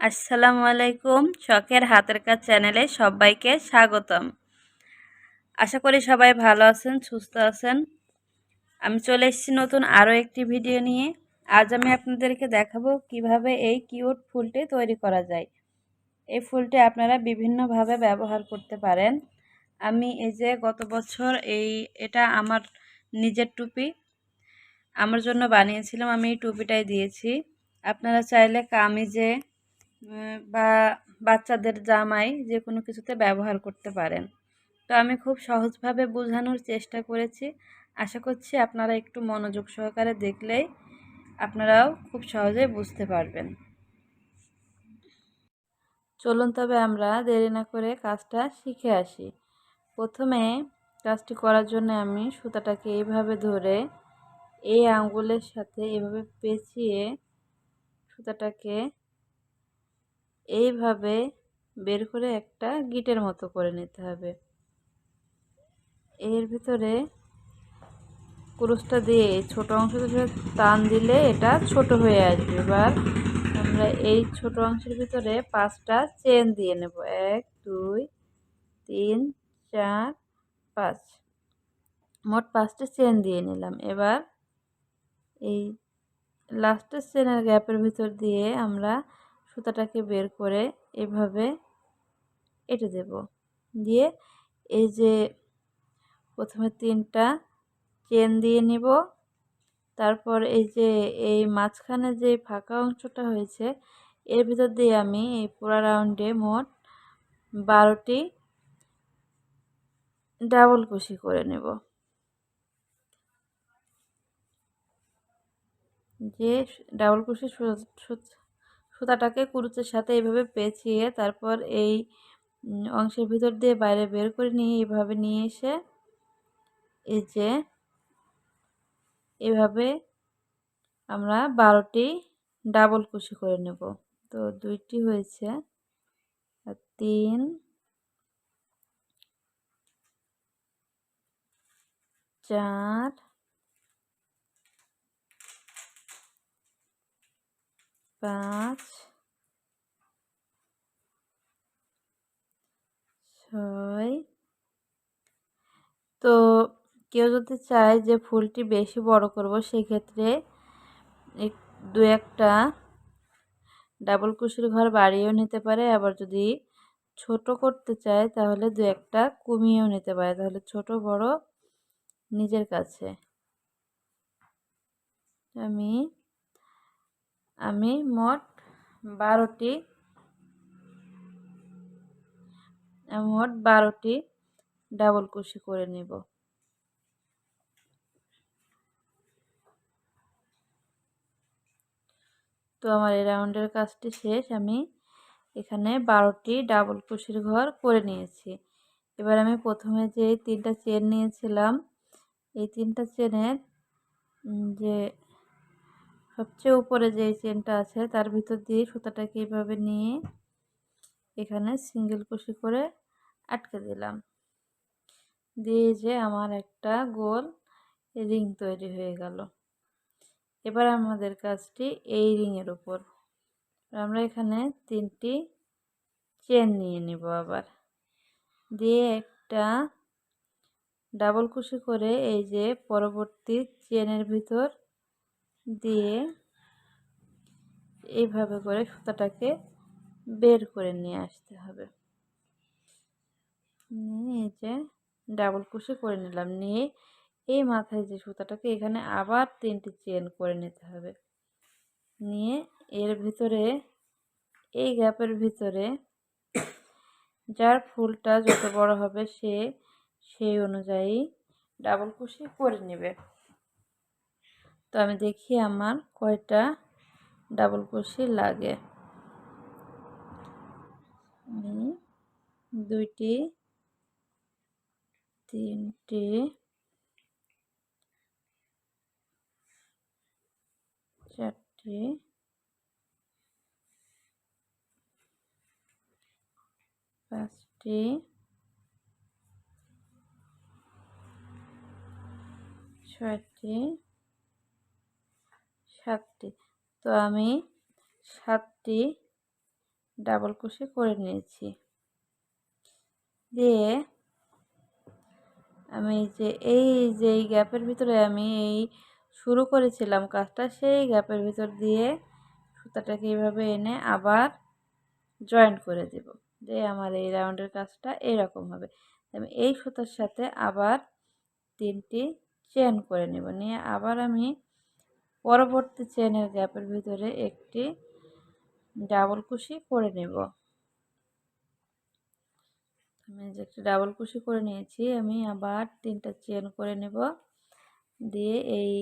আসসালামু আলাইকুম, শখের হাতের কাজ চ্যানেলে সবাইকে স্বাগতম। আশা করি সবাই ভালো আছেন, সুস্থ আছেন। আমি চলে এসেছি নতুন আরও একটি ভিডিও নিয়ে। আজ আমি আপনাদেরকে দেখাবো কীভাবে এই কিউট ফুলটি তৈরি করা যায়। এই ফুলটি আপনারা বিভিন্নভাবে ব্যবহার করতে পারেন। আমি এই যে গত বছর এই, এটা আমার নিজের টুপি। আমার জন্য বানিয়েছিলাম, আমি এই টুপিটাই দিয়েছি। আপনারা চাইলে কামিজে বা বাচ্চাদের জামাই যে কোনো কিছুতে ব্যবহার করতে পারেন। তো আমি খুব সহজভাবে বোঝানোর চেষ্টা করেছি। আশা করছি আপনারা একটু মনোযোগ সহকারে দেখলেই আপনারাও খুব সহজেই বুঝতে পারবেন। চলুন তবে আমরা দেরি না করে কাজটা শিখে আসি। প্রথমে কাজটি করার জন্য আমি সুতাটাকে এইভাবে ধরে এই আঙ্গুলের সাথে এভাবে পেঁচিয়ে সুতাটাকে এইভাবে বের করে একটা গিটের মতো করে নিতে হবে। এর ভিতরে কুরুশটা দিয়ে এই ছোট অংশটা টান দিলে এটা ছোট হয়ে আসবে। এবার আমরা এই ছোট অংশের ভিতরে পাঁচটা চেন দিয়ে নেব। এক, দুই, তিন, চার, পাঁচ। মোট পাঁচটা চেন দিয়ে নিলাম। এবার এই লাস্টের চেনের গ্যাপের ভিতর দিয়ে আমরা সুতাটাকে বের করে এভাবে এঁটে দেব। দিয়ে এই যে প্রথমে তিনটা চেন দিয়ে নিব। তারপর এই যে এই মাঝখানে যে ফাঁকা অংশটা হয়েছে, এর ভিতর দিয়ে আমি এই পুরা রাউন্ডে মোট বারোটি ডাবল কুশি করে নেব। যে ডাবল কুশি সুতাটাকে কুরুচের সাথে এইভাবে পেঁচিয়ে তারপর এই অংশের ভিতর দিয়ে বাইরে বের করে নিয়ে এইভাবে নিয়ে এসে এই যে এভাবে আমরা বারোটি ডাবল কুশি করে নেব। তো দুইটি হয়েছে তিন, চার পাঁচ, ছয়। তো কেউ যদি চায় যে ফুলটি বেশি বড় করব, সেক্ষেত্রে দু একটা ডাবল কুশির ঘর বাড়িয়েও নিতে পারে। আবার যদি ছোট করতে চায়, তাহলে দু একটা কমিয়েও নিতে পারে। তাহলে ছোট, বড়, নিজের কাছে। আমি আমি মোট বারোটি মোট বারোটি ডাবল কুশি করে নেব। তো আমার এই রাউন্ডের কাজটি শেষ। আমি এখানে বারোটি ডাবল কুশির ঘর করে নিয়েছি। এবার আমি প্রথমে যে তিনটা চেন নিয়েছিলাম, এই তিনটা চেনের যে সবচেয়ে উপরে যে চেনটা আছে, তার ভিতর দিয়ে সুতাটাকে এইভাবে নিয়ে এখানে সিঙ্গেল কুশি করে আটকে দিলাম। দিয়ে যে আমার একটা গোল রিং তৈরি হয়ে গেল। এবার আমাদের কাজটি এই রিংয়ের উপর। আমরা এখানে তিনটি চেন নিয়ে নিব আবার। দিয়ে একটা ডাবল কুশি করে এই যে পরবর্তী চেনের ভিতর দিয়ে এইভাবে করে সুতাটাকে বের করে নিয়ে আসতে হবে। নিয়ে যে ডাবল কুশি করে নিলাম। নিয়ে এই মাথায় যে সুতাটাকে এখানে আবার তিনটি চেন করে নিতে হবে। নিয়ে এর ভিতরে, এই গ্যাপের ভিতরে যার ফুলটা যত বড় হবে সে, সেই অনুযায়ী ডাবল কুশি করে নেবে। তো আমি দেখি আমার কয়টা ডাবল কুশি লাগে। আমি দুইটি তিনটি চারটি পাঁচটি ছয়টি সাতটি। তো আমি সাতটি ডাবল কুশি করে নিয়েছি। দিয়ে আমি যে, এই যে, এই গ্যাপের ভিতরে আমি এই শুরু করেছিলাম কাজটা, সেই গ্যাপের ভিতর দিয়ে সুতাটাকে এইভাবে এনে আবার জয়েন্ট করে দেব। যে আমার এই রাউন্ডের কাজটা এরকম হবে। আমি এই সুতার সাথে আবার তিনটি চেন করে নেব। নিয়ে আবার আমি পরবর্তী চেনের গ্যাপের ভিতরে একটি ডাবল কুশি করে নেব। আমি যে একটা ডাবল কুশি করে নিয়েছি, আমি আবার তিনটা চেন করে নেব। দিয়ে এই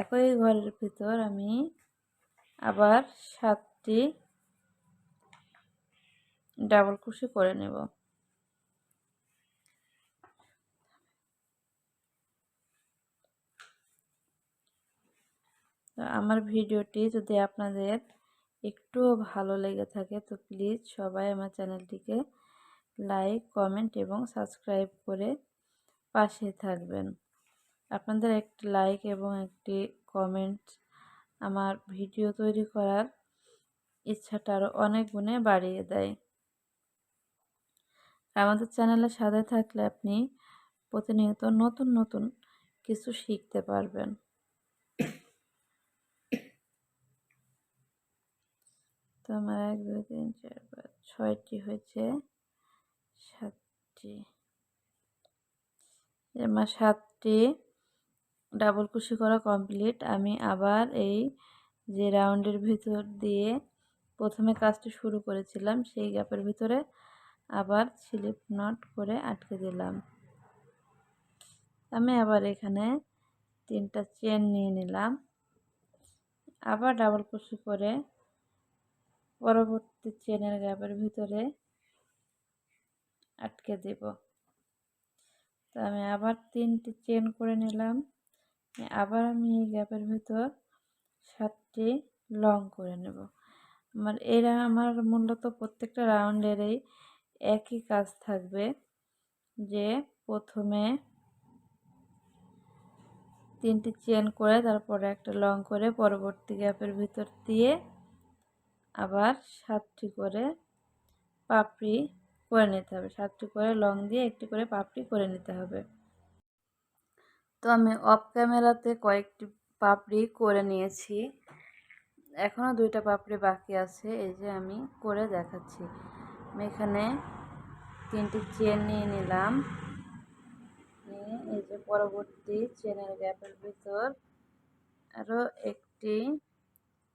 একই ঘরের ভিতর আমি আবার সাতটি ডাবল কুশি করে নেব। আমার ভিডিওটি যদি আপনাদের একটুও ভালো লেগে থাকে, তো প্লিজ সবাই আমার চ্যানেলটিকে লাইক, কমেন্ট এবং সাবস্ক্রাইব করে পাশে থাকবেন। আপনাদের একটি লাইক এবং একটি কমেন্ট আমার ভিডিও তৈরি করার ইচ্ছাটা আরও অনেক গুণে বাড়িয়ে দেয়। আমাদের চ্যানেলের সাথে থাকলে আপনি প্রতিনিয়ত নতুন নতুন কিছু শিখতে পারবেন। তো আমার এক, দুই, তিন, চার, পাঁচ, ছয়টি হয়েছে। সাতটি। আমার সাতটি। ডাবল কুশি করা কমপ্লিট। আমি আবার এই যে রাউন্ডের ভিতর দিয়ে প্রথমে কাজটি শুরু করেছিলাম, সেই গ্যাপের ভিতরে আবার স্লিপ নট করে আটকে দিলাম। আমি আবার এখানে তিনটা চেন নিয়ে নিলাম। আবার ডাবল কুশি করে পরবর্তী চেনের গ্যাপের ভিতরে আটকে দেব। তো আমি আবার তিনটি চেন করে নিলাম। আবার আমি এই গ্যাপের ভিতর সাতটি লং করে নেব। আমার এরা আমার মূলত প্রত্যেকটা রাউন্ডেরই একই কাজ থাকবে যে প্রথমে তিনটি চেন করে তারপরে একটা লং করে পরবর্তী গ্যাপের ভিতর দিয়ে আবার সাতটি করে পাপড়ি করে নিতে হবে। সাতটি করে লং দিয়ে একটি করে পাপড়ি করে নিতে হবে। তো আমি অফ ক্যামেরাতে কয়েকটি পাপড়ি করে নিয়েছি। এখনও দুইটা পাপড়ি বাকি আছে, এই যে আমি করে দেখাচ্ছি। আমি এখানে তিনটি চেন নিয়ে নিলাম। নিয়ে এই যে পরবর্তী চেনের গ্যাপের ভিতর আরও একটি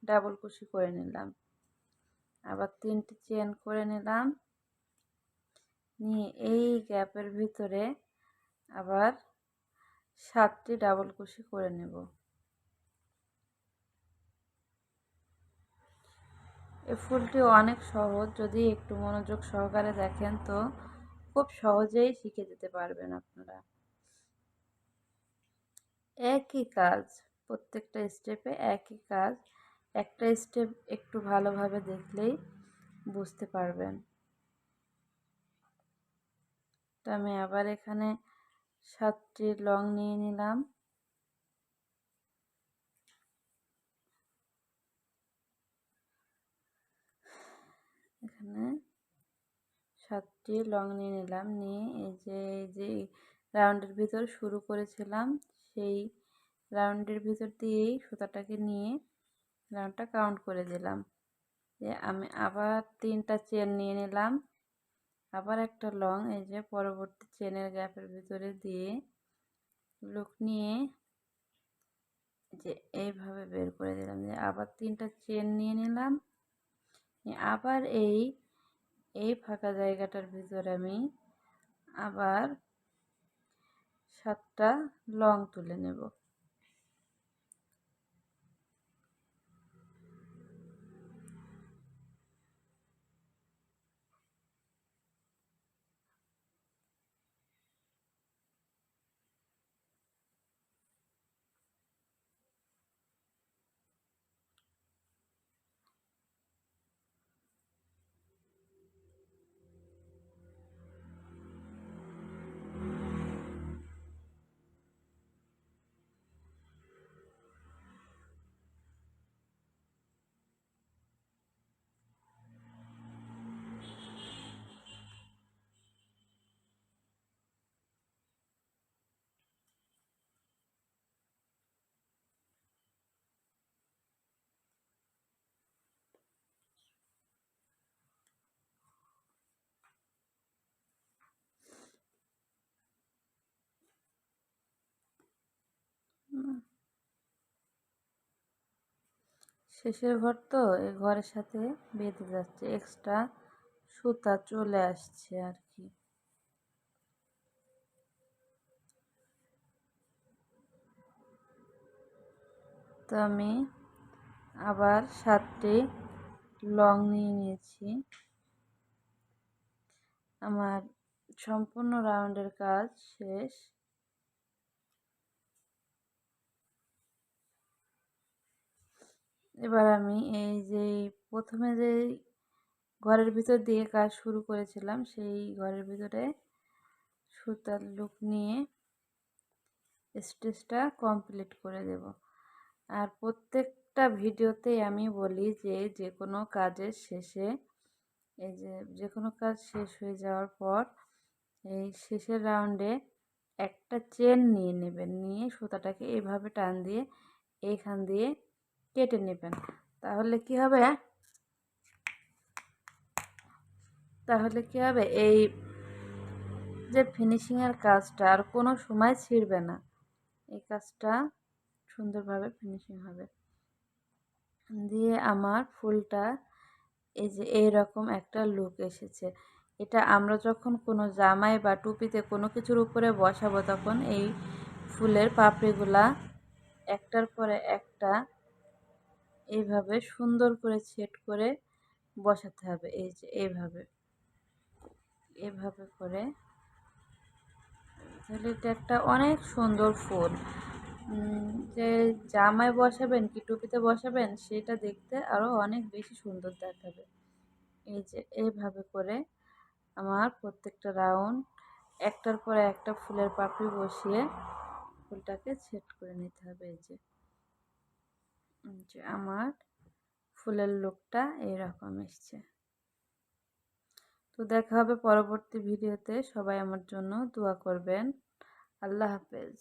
ডাবল কুশি করে নিলাম। আবার তিনটি চেন করে নিলাম। নিয়ে এই গ্যাপের ভিতরে আবার সাতটি ডাবল কুশি করে নেব। এ ফুলটি অনেক সহজ, যদি একটু মনোযোগ সহকারে দেখেন তো খুব সহজেই শিখে যেতে পারবেন আপনারা। একই কাজ, প্রত্যেকটা স্টেপে একই কাজ একটা স্টেপ একটু ভালোভাবে দেখলেই বুঝতে পারবেন। তো আমি আবার এখানে সাতটি লং নিয়ে নিলাম। এখানে সাতটি লং নিয়ে নিলাম। নিয়ে এই যে এই যে রাউন্ডের ভিতর শুরু করেছিলাম, সেই রাউন্ডের ভিতর দিয়েই সুতাটাকে নিয়ে রাউন্ডটা কাউন্ট করে দিলাম। যে আমি আবার তিনটা চেন নিয়ে নিলাম। আবার একটা লং এই যে পরবর্তী চেনের গ্যাপের ভিতরে দিয়ে লুক নিয়ে যে এইভাবে বের করে দিলাম। যে আবার তিনটা চেন নিয়ে নিলাম। আবার এই এই ফাঁকা জায়গাটার ভিতরে আমি আবার সাতটা লং তুলে নেব। শেষের ঘর তো এই ঘরের সাথে বেঁধে যাচ্ছে এক্সট্রা সুতা চলে আসছে আর কি। তো আমি আবার সাতটি লং নিয়ে নিয়েছি। আমার সম্পূর্ণ রাউন্ডের কাজ শেষ। এবার আমি এই যে প্রথমে যে ঘরের ভিতর দিয়ে কাজ শুরু করেছিলাম, সেই ঘরের ভিতরে সুতার লুক নিয়ে স্টেজটা কমপ্লিট করে দেব। আর প্রত্যেকটা ভিডিওতেই আমি বলি যে যে কোনো কাজের শেষে, এই যে যে কোনো কাজ শেষ হয়ে যাওয়ার পর এই শেষের রাউন্ডে একটা চেন নিয়ে নেবেন। নিয়ে সুতাটাকে এভাবে টান দিয়ে এইখান দিয়ে কেটে নেবেন। তাহলে কি হবে? তাহলে কি হবে? এই যে ফিনিশিংয়ের কাজটা আর কোনো সময় ছিঁড়বে না। এই কাজটা সুন্দরভাবে ফিনিশিং হবে। দিয়ে আমার ফুলটা এই যে এইরকম একটা লুক এসেছে। এটা আমরা যখন কোনো জামায় বা টুপিতে কোনো কিছুর উপরে বসাবো তখন এই ফুলের পাপড়িগুলা একটার পরে একটা এইভাবে সুন্দর করে সেট করে বসাতে হবে। এই যে এইভাবে এভাবে করে। তাহলে এটা একটা অনেক সুন্দর ফুল। যে জামায় বসাবেন কি টুপিতে বসাবেন সেটা দেখতে আরও অনেক বেশি সুন্দর দেখাবে। এই যে এইভাবে করে আমার প্রত্যেকটা রাউন্ড একটার পরে একটা ফুলের পাপড়ি বসিয়ে ফুলটাকে সেট করে নিতে হবে। এই যে যে আমার ফুলের লুকটা এইরকম এসছে। তো দেখা হবে পরবর্তী ভিডিওতে। সবাই আমার জন্য দোয়া করবেন। আল্লাহ হাফেজ।